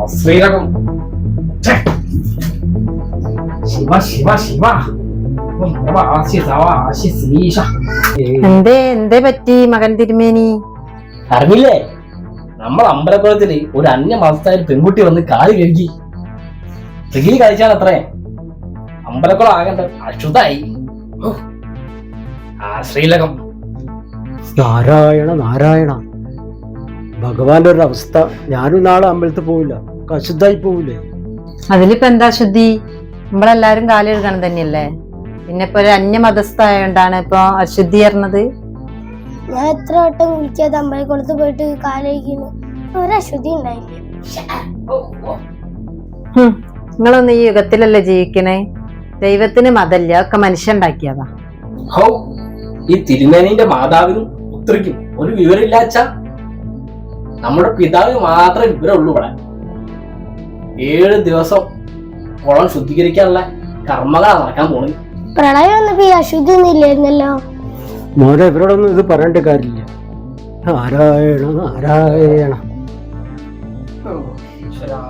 അശ്രീരകം ഛെ. ശിവ ശിവ ശിവ എന്തേ എന്തേ പറ്റി മകൻ തിരുമേനി? അറിഞ്ഞില്ലേ? നമ്മൾ അമ്പലക്കുളത്തിൽ ഒരു അന്യ മതസ്ഥായ പെൺകുട്ടി വന്ന് കാൽ കഴുകി. പ്രിഗിരി കഴിച്ചാൽ അത്രേ അമ്പലക്കുളം ആകണ്ട അശുതായി ആ ശ്രീലകം. നാരായണ നാരായണ. ഭഗവാന്റെ ഒരു അവസ്ഥ ഞാനും നാളെ അമ്പലത്തിൽ പോവില്ല. അശുദ്ധായി പോവില്ലേ? അതിലിപ്പോ എന്താ ശുദ്ധി നമ്മളെല്ലാരും കാലെഴുകണം തന്നെയല്ലേ? പിന്നെ ഇപ്പൊ ഒരു അന്യമതസ്ഥായോണ്ടാണ് ഇപ്പൊ അശുദ്ധി പറഞ്ഞത്? ഞാൻ എത്ര വട്ടം വിളിക്കാതെ അമ്പലക്കുളത്ത് പോയിട്ട് കാലഴിക്കുന്നു ഒരശുദ്ധി ഉണ്ടായില്ല. ഹും, നിങ്ങളൊന്നും ഈ യുഗത്തിലല്ലേ ജീവിക്കണേ? ദൈവത്തിന് മതല്ല ഒക്കെ മനുഷ്യ ഉണ്ടാക്കിയതാ. ഹൗ ഈ തിരുമേനിന്റെ മാതാവിനും പുത്രിക്കും ഒരു വിവരമില്ലാച്ച നമ്മുടെ പിതാവ് മാത്രമേ ഇവരെ ഉള്ളൂ ഇവിടെ. ഏഴ് ദിവസം കുളം ശുദ്ധീകരിക്കാനുള്ള കർമ്മങ്ങളാണ് നടക്കാൻ പോണത്. പ്രളയം വന്നപ്പോ ഈ അശുദ്ധി ഒന്നും ഇല്ലായിരുന്നല്ലോ. മോനെ ഇവരോടൊന്നും ഇത് പറയേണ്ട കാര്യമില്ല. നാരായണ നാരായണ. ഈശ്വരാ.